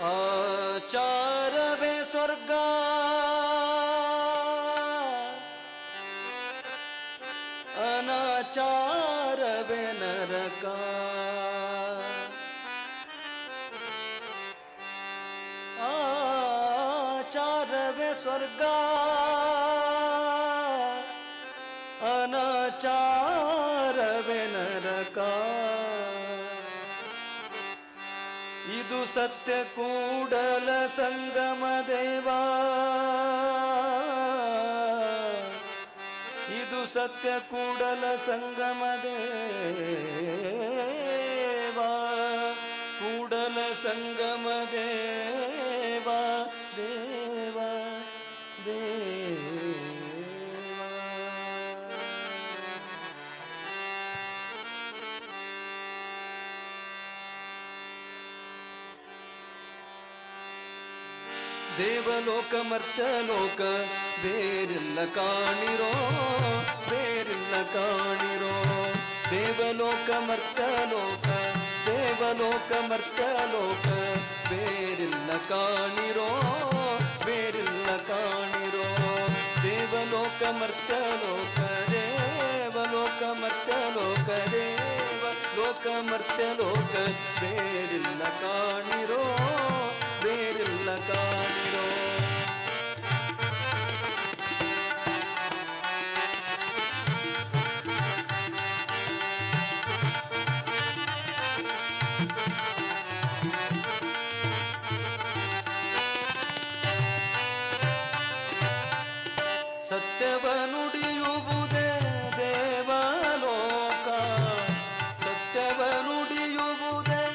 चार विस्गा अनाचार वे स्वर्गा अनाचारवे नरका आचारवे अनाचार अनाचारवे नरका। ಇದು ಸತ್ಯ ಕೂಡಲ ಸಂಗಮ ದೇವಾ. ಇದು ಸತ್ಯ ಕೂಡಲ ಸಂಗಮ ದೇವಾ. ಕೂಡಲ ಸಂಗಮ ದೇವಾ. ದೇವಾ ದೇವಲೋಕ, ಮರ್ತ್ಯಲೋಕ, ಬೇರಿಲ್ಲ ಕಾಣಿರೋ ಬೇರಿಲ್ಲ ಕಾಣಿರೋ. ದೇವಲೋಕ, ಮರ್ತ್ಯಲೋಕ ದೇವಲೋಕ, ಮರ್ತ್ಯಲೋಕ, ಬೇರಿಲ್ಲ ಕಾಣಿರೋ ಬೇರಿಲ್ಲ ಕಾಣಿರೋ. ದೇವಲೋಕ, ಮರ್ತ್ಯಲೋಕ ದೇವಲೋಕ, ಮರ್ತ್ಯಲೋಕ ದೇವ ಲೋಕ ಮರ್ತ್ಯಲೋಕ, ಬೇರಿಲ್ಲ ಕಾಣಿರೋ. ಸತ್ಯವ ನುಡಿಯುವುದೇ ದೇವಲೋಕ. ಸತ್ಯವ ನುಡಿಯುವುದೇ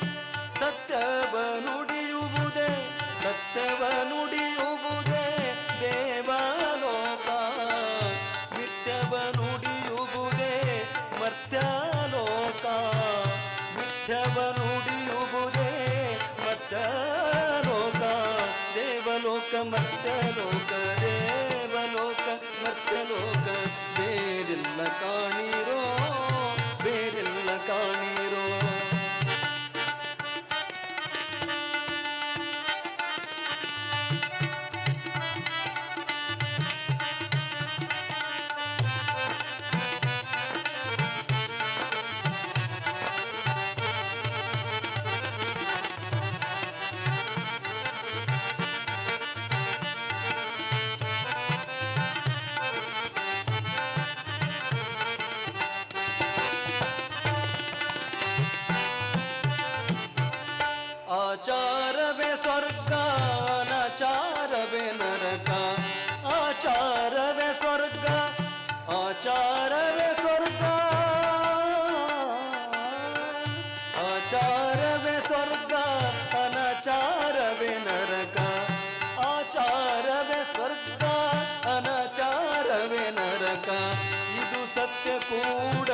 ಸತ್ಯವ ನುಡಿಯುವುದೇ ಸತ್ಯವ ನುಡಿಯುವುದೇ ದೇವಲೋಕ. ನಿತ್ಯವ ನುಡಿಯುವುದೇ ಮರ್ತ್ಯಲೋಕ. ನಿತ್ಯವ ನುಡಿಯುವುದೇ ಮರ್ತ್ಯಲೋಕ. ದೇವಲೋಕ ಮರ್ತ್ಯಲೋಕ. ದೇವಲೋಕ ಮರ್ತ್ಯಲೋಕ ಬೇರೆಲ್ಲ ಕಾಣಿರೋ ಬೇರೆಲ್ಲ ಕಾಣಿರೋ. ಇದು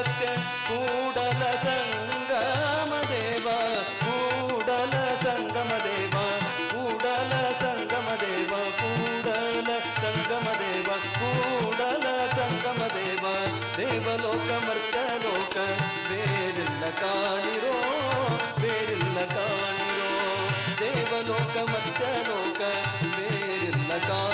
ಇದು ಸತ್ಯ ಕೂಡಲ ಸಂಗಮ ದೇವ ಕೂಡಲ ಸಂಗಮ ದೇವ ಕೂಡಲ ಸಂಗಮ ದೇವ ಕೂಡಲ ಸಂಗಮ ದೇವ ಕೂಡಲ ಸಂಗಮ ದೇವ ದೇವಲೋಕ ಮರ್ತ್ಯಲೋಕ ಬೇರಿಲ್ಲ ಕಾಣಿರೋ ಬೇರಿಲ್ಲ ಕಾಣಿರೋ ದೇವಲೋಕ ಮರ್ತ್ಯಲೋಕ ಬೇರಿಲ್ಲ ಕಾಣಿರೋ